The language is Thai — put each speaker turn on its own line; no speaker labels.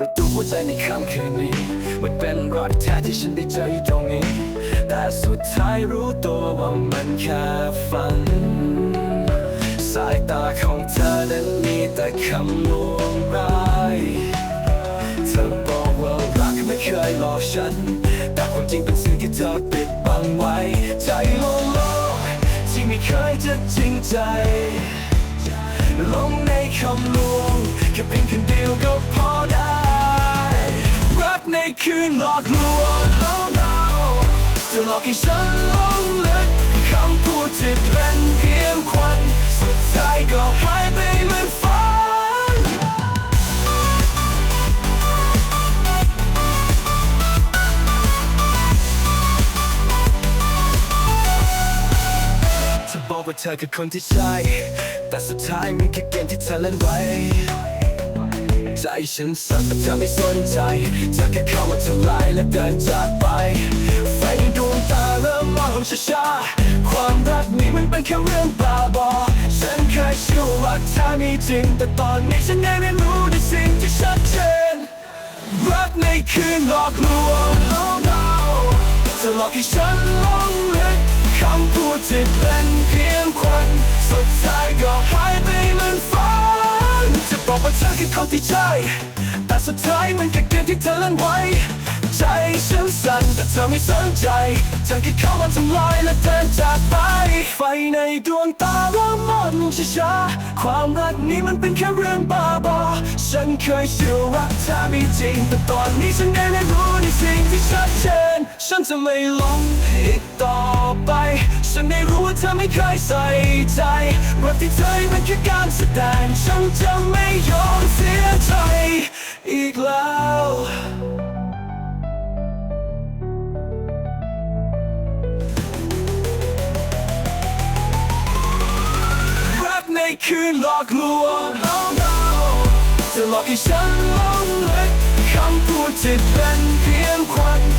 ประตูหัวใจในค่ำคืนนี้ มันเป็นรักแท้ที่ฉันได้เจออยู่ตรงนี้ แต่สุดท้ายรู้ตัวว่ามันแค่ฝัน สายตาของเธอนั้นมีแต่คำลวงร้ายเธอบอกว่ารักไม่เคยหลอกฉัน แต่ความจริงเป็นสิ่งที่เธอปิดบังไว้ ใจโลโลที่ไม่เคยจะจริงใจลงในคำลวงแค่เพียงคนเดียวก็พอได้ ในคืนหลอกลวง oh no จะหลอกให้ฉันลงลึกคำพูดที่เป็นเพียงควันสุดท้ายก็หายไปเหมือนฝันเธอบอกว่าเธอคือคนที่ใช่ แต่สุดท้ายมีแค่เกมที่เธอเล่นไว้ ใจฉันสั่นแต่เธอไม่สนใจเธอแค่เข้ามาทำลายและเดินจากไป ไฟในดวงตาเริ่มมองช้าๆความรักนี้มันเป็นแค่เรื่องบ้าบอ ฉันเคยเชื่อว่าเธอมีจริง แต่ตอนนี้ฉันได้เรียนรู้ในสิ่งที่ชัดเจน รักในคืนหลอกลวง oh no จะหลอกให้ฉันลงลึกคำพูดที่เป็นเพียงควันสุดท้ายก็ คือคนที่ใช่ แต่สุดท้ายมันแค่เกมที่เธอเล่นไว้ ใจฉันสั่นแต่เธอไม่สนใจเธอแค่เข้ามาทำลายและเดินจากไป ไฟในดวงตาเริ่มมอดลงช้าๆความรักนี้มันเป็นแค่เรื่องบ้าบอฉันเคยเชื่อว่าเธอมีจริง แต่ตอนนี้ฉันได้เรียนรู้ในสิ่งที่ชัดเจน ฉันจะไม่หลงอีกต่อไป เธอไม่เคยใส่ใจรักที่เธอมันแค่การแสดงฉันจะไม่ยอมเสียใจอีกแล้วรักในคืนหลอกลวง oh no จะหลอกให้ฉันลงลึกคำพูดที่เป็นเพียงควัน